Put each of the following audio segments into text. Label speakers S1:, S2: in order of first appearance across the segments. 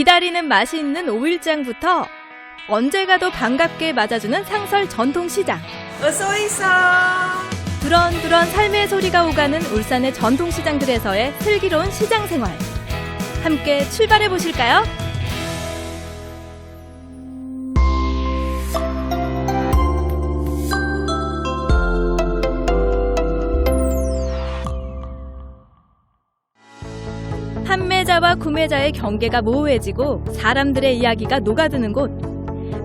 S1: 기다리는 맛이 있는 오일장부터 언제 가도 반갑게 맞아주는 상설 전통시장.
S2: 어서 있어.
S1: 두런두런 삶의 소리가 오가는 울산의 전통시장들에서의 슬기로운 시장 생활. 함께 출발해 보실까요? 판매자와 구매자의 경계가 모호해지고 사람들의 이야기가 녹아드는 곳.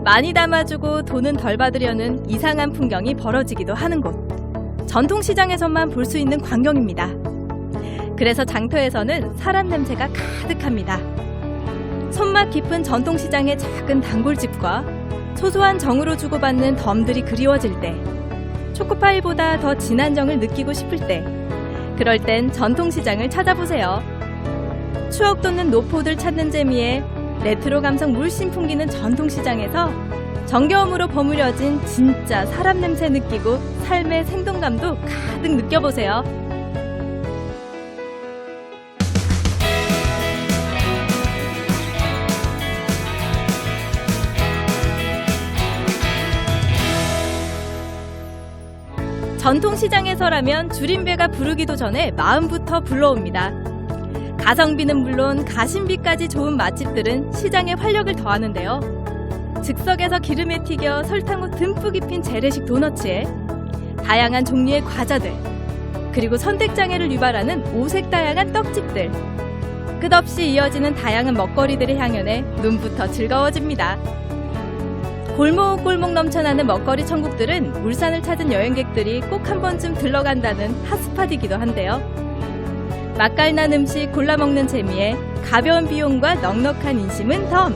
S1: 많이 담아주고 돈은 덜 받으려는 이상한 풍경이 벌어지기도 하는 곳. 전통시장에서만 볼 수 있는 광경입니다. 그래서 장터에서는 사람 냄새가 가득합니다. 손맛 깊은 전통시장의 작은 단골집과 소소한 정으로 주고받는 덤들이 그리워질 때, 초코파이보다 더 진한 정을 느끼고 싶을 때, 그럴 땐 전통시장을 찾아보세요. 추억 돋는 노포들 찾는 재미에 레트로 감성 물씬 풍기는 전통시장에서 정겨움으로 버무려진 진짜 사람 냄새 느끼고 삶의 생동감도 가득 느껴보세요. 전통시장에서라면 줄임배가 부르기도 전에 마음부터 불러옵니다. 가성비는 물론 가심비까지 좋은 맛집들은 시장에 활력을 더하는데요. 즉석에서 기름에 튀겨 설탕으로 듬뿍 입힌 재래식 도너츠에 다양한 종류의 과자들, 그리고 선택장애를 유발하는 오색 다양한 떡집들. 끝없이 이어지는 다양한 먹거리들의 향연에 눈부터 즐거워집니다. 골목골목 넘쳐나는 먹거리 천국들은 울산을 찾은 여행객들이 꼭 한 번쯤 들러간다는 핫스팟이기도 한데요. 맛깔난 음식 골라 먹는 재미에 가벼운 비용과 넉넉한 인심은 덤.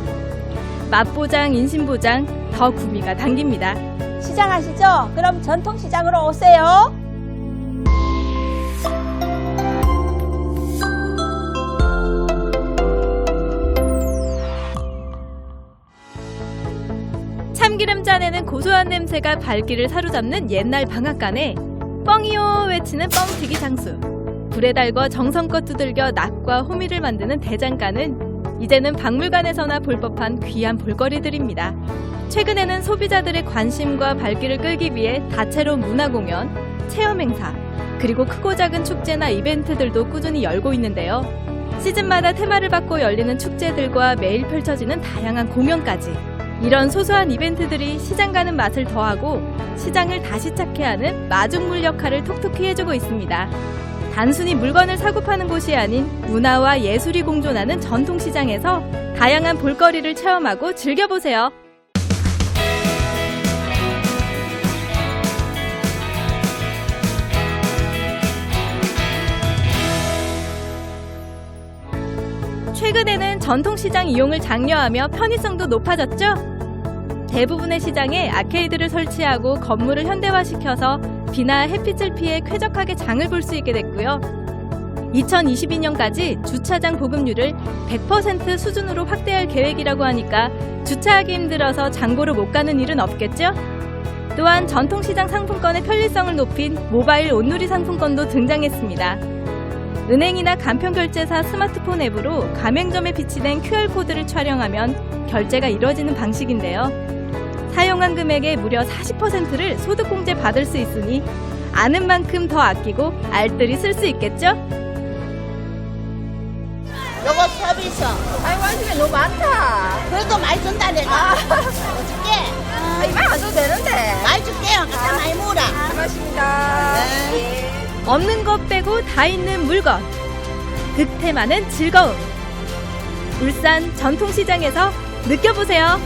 S1: 맛보장, 인심보장 더 구미가 당깁니다.
S3: 시장 아시죠? 그럼 전통시장으로 오세요.
S1: 참기름 잔에는 고소한 냄새가 발길을 사로잡는 옛날 방앗간에 뻥이요 외치는 뻥튀기 장수. 불에 달궈 정성껏 두들겨 낙과 호미를 만드는 대장간은 이제는 박물관에서나 볼 법한 귀한 볼거리들입니다. 최근에는 소비자들의 관심과 발길을 끌기 위해 다채로운 문화 공연, 체험 행사, 그리고 크고 작은 축제나 이벤트들도 꾸준히 열고 있는데요. 시즌마다 테마를 받고 열리는 축제들과 매일 펼쳐지는 다양한 공연까지 이런 소소한 이벤트들이 시장 가는 맛을 더하고 시장을 다시 찾게 하는 마중물 역할을 톡톡히 해주고 있습니다. 단순히 물건을 사고 파는 곳이 아닌 문화와 예술이 공존하는 전통시장에서 다양한 볼거리를 체험하고 즐겨보세요. 최근에는 전통시장 이용을 장려하며 편의성도 높아졌죠? 대부분의 시장에 아케이드를 설치하고 건물을 현대화시켜서 비나 햇빛을 피해 쾌적하게 장을 볼 수 있게 됐고요. 2022년까지 주차장 보급률을 100% 수준으로 확대할 계획이라고 하니까 주차하기 힘들어서 장보러 못 가는 일은 없겠죠? 또한 전통시장 상품권의 편리성을 높인 모바일 온누리 상품권도 등장했습니다. 은행이나 간편결제사 스마트폰 앱으로 가맹점에 비치된 QR코드를 촬영하면 결제가 이뤄지는 방식인데요. 사용한 금액의 무려 40%를 소득공제 받을 수 있으니 아는 만큼 더 아끼고 알뜰히 쓸 수 있겠죠?
S3: 요거 서비스.
S2: 아이고, 아줌마 너무 많다.
S3: 그래도 많이 준다 내가. 어저께
S2: 아, 이만 안 줘도 되는데.
S3: 많이 줄게요. 갖다 많이 먹어라.
S2: 고맙습니다.
S1: 없는 것 빼고 다 있는 물건. 득템하는 즐거움. 울산 전통시장에서 느껴보세요.